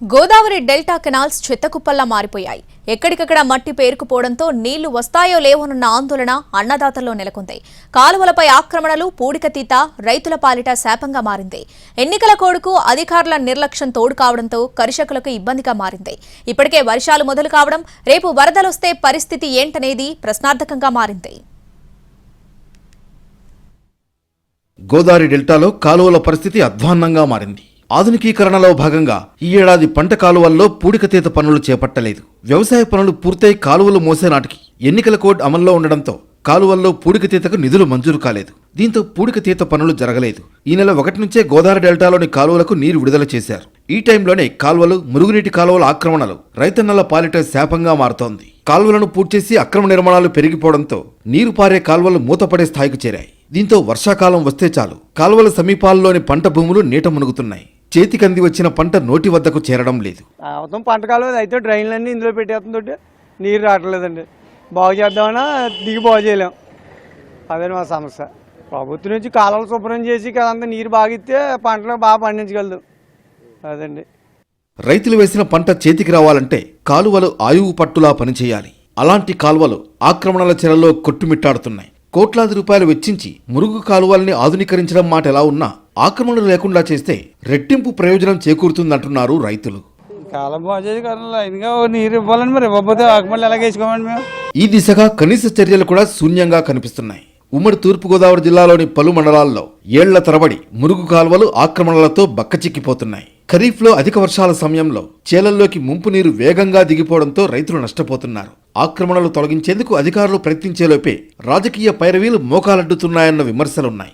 Godavari delta canals చెత్తకుప్పల్లా మారిపోయాయి. ఎక్కడికక్కడ మట్టి పేరుకుపోవడంతో నీళ్ళు వస్తాయో లేవోనన్న ఆందోళన అన్నదాతల్లో నెలకొంది. కాలువలపై ఆక్రమణలు పూడికతీత రైతుల పాలిట శాపంగా మారింది. ఎన్నికల కోడుకు అధికారుల నిర్లక్ష్యం తోడు కావడంతో కర్షకులకు ఇబ్బందిగా మారింది. ఇప్పటికే వర్షాలు మొదలు కావడం రేపు వరదలొస్తే పరిస్థితి ఏంటనేది ప్రశ్నార్థకంగా మారింది. గోదావరి డెల్టాలో కాలువల పరిస్థితి అధ్వాన్నంగా మారింది. ఆధునికీకరణలో భాగంగా ఈ ఏడాది పంట కాలువల్లో పూడికతీత పనులు చేపట్టలేదు. వ్యవసాయ పనులు పూర్తయి కాలువలు మోసే నాటికి ఎన్నికల కోడ్ అమల్లో ఉండడంతో కాలువల్లో పూడికతీతకు నిధులు మంజూరు కాలేదు. దీంతో పూడికతీత పనులు జరగలేదు. ఈ నెల ఒకటి నుంచే గోదావరి డెల్టాలోని కాలువలకు నీరు విడుదల చేశారు. ఈ టైంలోనే కాలువలు మురుగునీటి కాలువల ఆక్రమణలు రైతన్నల పాలిట శాపంగా మారుతోంది. కాలువలను పూడ్చేసి అక్రమ నిర్మాణాలు పెరిగిపోవడంతో నీరు పారే కాలువలు మూతపడే స్థాయికి చేరాయి. దీంతో వర్షాకాలం వస్తే చాలు. కాలువల సమీపాల్లోని పంట భూములు నీట మునుగుతున్నాయి. చేతికంది వచ్చిన పంట నోటి వద్దకు చేరడం లేదు. అవతం పంట కాలం అయితే డ్రైన్లన్నీ ఇందులో పెట్టేస్తుంటే నీరు రావట్లేదండి. బాగు చేద్దామన్నా దిగి బాగు చేయలేం. అదే మా సమస్య. ప్రభుత్వం నుంచి కాలువలు శుభ్రం చేసి కదంతా నీరు బాగా ఇస్తే పంటలు బాగా పండించగలదు. అదండి. రైతులు వేసిన పంట చేతికి రావాలంటే కాలువలు ఆయువు పట్టులా పనిచేయాలి. అలాంటి కాలువలు ఆక్రమణల చెరలో కొట్టుమిట్టాడుతున్నాయి. కోట్లాది రూపాయలు వెచ్చించి మురుగు కాలువల్ని ఆధునీకరించడం మాట ఎలా ఉన్నా ఆక్రమణలు లేకుండా చేస్తే రెట్టింపు ప్రయోజనం చేకూరుతుందంటున్నారు రైతులు. ఈ దిశగా కనీస చర్యలు కూడా శూన్యంగా కనిపిస్తున్నాయి. ఉమ్మడి తూర్పుగోదావరి జిల్లాలోని పలు మండలాల్లో ఏళ్ళ తరబడి మురుగు కాలువలు ఆక్రమణలతో బక్కచిక్కిపోతున్నాయి. ఖరీఫ్లో అధిక వర్షాల సమయంలో చేలల్లోకి ముంపు నీరు వేగంగా దిగిపోవడంతో రైతులు నష్టపోతున్నారు. ఆక్రమణలు తొలగించేందుకు అధికారులు ప్రయత్నించేలోపే రాజకీయ పైరవీలు మోకాలడ్డుతున్నాయన్న విమర్శలున్నాయి.